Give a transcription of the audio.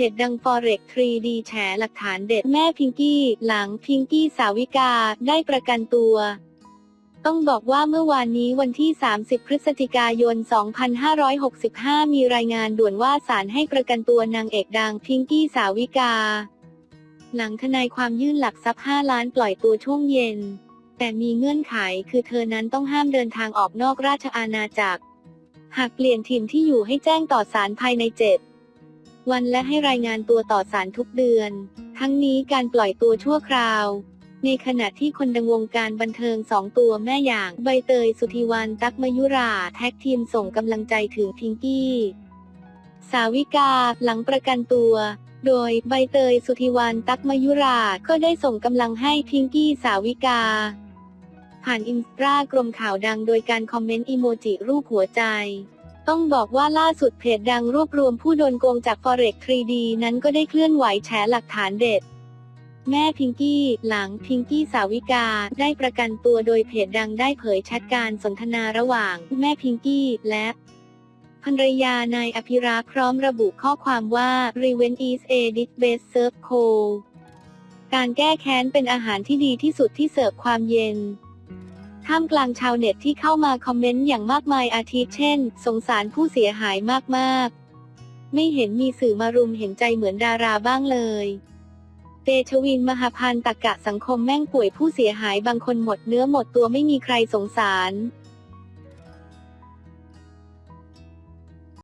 เพจดัง Forex 3D แฉหลักฐานเด็ดแม่พิงกี้ หลังพิงกี้สาวิกาได้ประกันตัว ต้องบอกว่าเมื่อวานนี้วันที่ 30 พฤศจิกายน 2565 มีรายงานด่วนว่าศาลให้ประกันตัวนางเอกดังพิงกี้สาวิกา หลังทนายความยื่นหลักทรัพย์ 5 ล้านปล่อยตัวช่วงเย็น แต่มีเงื่อนไขคือเธอนั้นต้องห้ามเดินทางออกนอกราชอาณาจักร หากเปลี่ยนถิ่นที่อยู่ให้แจ้งต่อศาลภายใน7 วันและให้รายงานตัวต่อศาลทุกเดือน ทั้งนี้การปล่อยตัวชั่วคราว ในขณะที่คนดังวงการบันเทิงสองตัวแม่อย่างใบเตยสุธีวันตักมยุราแท็กทีมส่งกำลังใจถึงพิงกี้ สาวิกาหลังประกันตัวโดยใบเตยสุธีวันตักมยุราก็ได้ส่งกำลังให้พิงกี้สาวิกา ผ่านอินสตากรมข่าวดังโดยการคอมเมนต์อีโมจิรูปหัวใจ ต้องบอกว่าล่าสุดเพจดังรวบรวมผู้โดนโกงจาก Forex 3D นั้นก็ได้เคลื่อนไหวแฉหลักฐานเด็ด แม่พิงกี้หลังพิงกี้สาวิกาได้ประกันตัวโดยเพจดังได้เผยแชทการสนทนาระหว่างแม่พิงกี้และภรรยานายอภิรักษ์พร้อมระบุข้อความว่า Revenge is a dish best served cold การแก้แค้นเป็นอาหารที่ดีที่สุดที่เสิร์ฟความเย็น ท่ามกลางชาวเน็ตที่เข้ามาคอมเมนต์อย่างมากมายอาทิเช่น สงสารผู้เสียหายมากๆ ไม่เห็นมีสื่อมารุมเห็นใจเหมือนดาราบ้างเลย เตชวินมหาพันธ์ตกกะสังคมแม่งป่วยผู้เสียหายบางคนหมดเนื้อหมดตัวไม่มีใครสงสาร